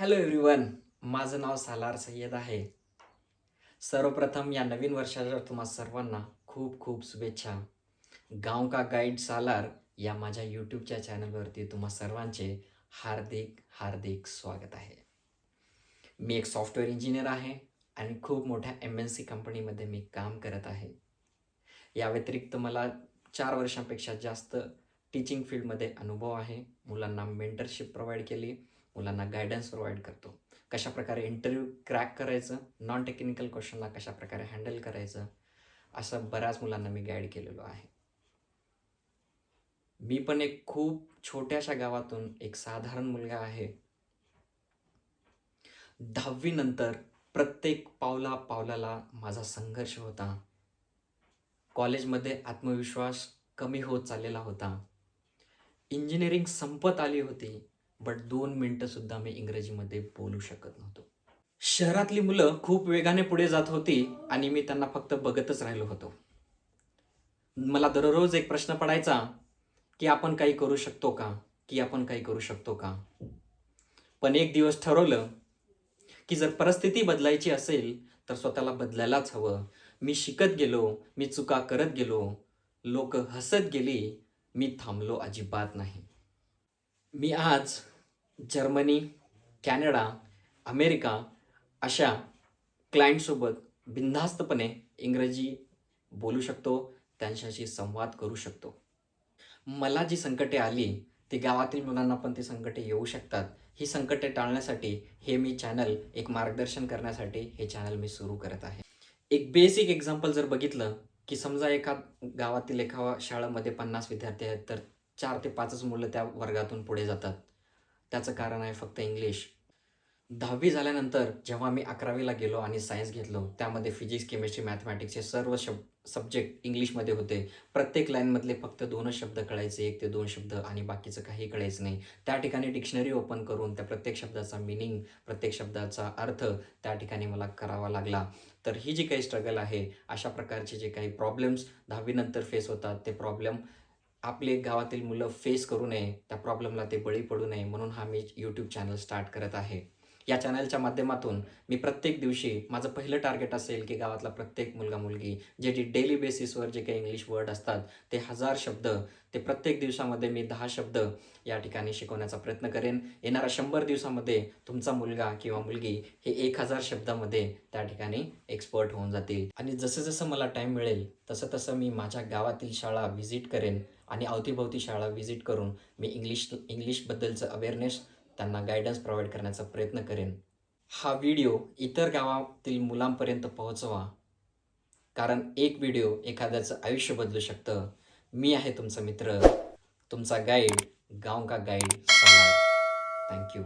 Hello everyone माझं नाव सालार सय्यद आहे. सर्वप्रथम या नवीन वर्षाच्या तुम्हा सर्वांना खूप खूप शुभेच्छा. गाव का गाईड सालार या माझ्या यूट्यूबच्या चॅनलवरती तुम्हा सर्वांचे हार्दिक हार्दिक स्वागत आहे. मी एक सॉफ्टवेअर इंजिनियर आहे आणि खूप मोठ्या एम एन सी कंपनीमध्ये मी काम करत आहे. या व्यतिरिक्त मला चार वर्षांपेक्षा जास्त टीचिंग फील्डमध्ये अनुभव आहे. मुलांना मेंटरशिप प्रोव्हाइड केली. मुलांना गायडन्स प्रोव्हाइड करतो. कशाप्रकारे इंटरव्ह्यू क्रॅक करायचं नॉन टेक्निकल क्वेश्चनला कशाप्रकारे हँडल करायचं असं बऱ्याच मुलांना मी गाईड केलेलो आहे. मी पण एक खूप छोट्याशा गावातून एक साधारण मुलगा आहे. दहावीनंतर प्रत्येक पावला पावलाला माझा संघर्ष होता. कॉलेजमध्ये आत्मविश्वास कमी होत चाललेला होता. इंजिनिअरिंग संपत आली होती. बट दोन मिनटंसुद्धा मी इंग्रजीमध्ये बोलू शकत नव्हतो. शहरातली मुलं खूप वेगाने पुढे जात होती आणि मी त्यांना फक्त बघतच राहिलो होतो. मला दररोज एक प्रश्न पडायचा की आपण काही करू शकतो का? की आपण काही करू शकतो का? पण एक दिवस ठरवलं की जर परिस्थिती बदलायची असेल तर स्वतःला बदलायलाच हवं. मी शिकत गेलो मी चुका करत गेलो लोक हसत गेली मी थांबलो अजिबात नाही. मी आज जर्मनी कॅनडा अमेरिका अशा क्लायंटसोबत बिनधास्तपणे इंग्रजी बोलू शकतो त्यांच्याशी संवाद करू शकतो. मला जी संकटे आली ती गावातील मुलांना पण ती संकटे येऊ शकतात. ही संकटे टाळण्यासाठी हे मी चॅनल एक मार्गदर्शन करण्यासाठी हे चॅनल मी सुरू करत आहे. एक बेसिक एक्झाम्पल जर बघितलं की समजा एका गावातील एका शाळेमध्ये पन्नास विद्यार्थी आहेत तर चार ते पाचच मुलं त्या वर्गातून पुढे जातात. त्याचं कारण आहे फक्त इंग्लिश. दहावी झाल्यानंतर जेव्हा मी अकरावीला गेलो आणि सायन्स घेतलो त्यामध्ये फिजिक्स केमिस्ट्री मॅथमॅटिक्सचे सर्व शब सब्जेक्ट इंग्लिशमध्ये होते. प्रत्येक लाईनमधले फक्त दोनच शब्द कळायचे एक ते दोन शब्द आणि बाकीचं काही कळायचं नाही. त्या ठिकाणी डिक्शनरी ओपन करून त्या प्रत्येक शब्दाचा मिनिंग प्रत्येक शब्दाचा अर्थ त्या ठिकाणी मला करावा लागला. तर ही जी काही स्ट्रगल आहे अशा प्रकारचे जे काही प्रॉब्लेम्स दहावीनंतर फेस होतात ते प्रॉब्लेम आपले गावातील मुलं फेस करू नये त्या प्रॉब्लेमला ते बळी पडू नये म्हणून हा मी यूट्यूब चॅनल स्टार्ट करत आहे. या चॅनलच्या माध्यमातून मी प्रत्येक दिवशी माझं पहिलं टार्गेट असेल की गावातला प्रत्येक मुलगा मुलगी जे जे डेली बेसिसवर जे काही इंग्लिश वर्ड असतात ते हजार शब्द ते प्रत्येक दिवसामध्ये मी दहा शब्द या ठिकाणी शिकवण्याचा प्रयत्न करेन. येणाऱ्या शंभर दिवसामध्ये तुमचा मुलगा किंवा मुलगी हे एक हजार शब्दामध्ये त्या ठिकाणी एक्सपर्ट होऊन जातील. आणि जसं जसं मला टाईम मिळेल तसं तसं मी माझ्या गावातील शाळा व्हिजिट करेन. आणि अवतीभोवती शाळा व्हिजिट करून मी इंग्लिश इंग्लिशबद्दलचं अवेअरनेस त्यांना गायडन्स प्रोव्हाइड करण्याचा प्रयत्न करेन. हा व्हिडिओ इतर गावातील मुलांपर्यंत पोहोचवा. कारण एक व्हिडिओ एखाद्याचं आयुष्य बदलू शकतं. मी आहे तुमचा मित्र. तुमचा गाईड गाव का गाईड थँक्यू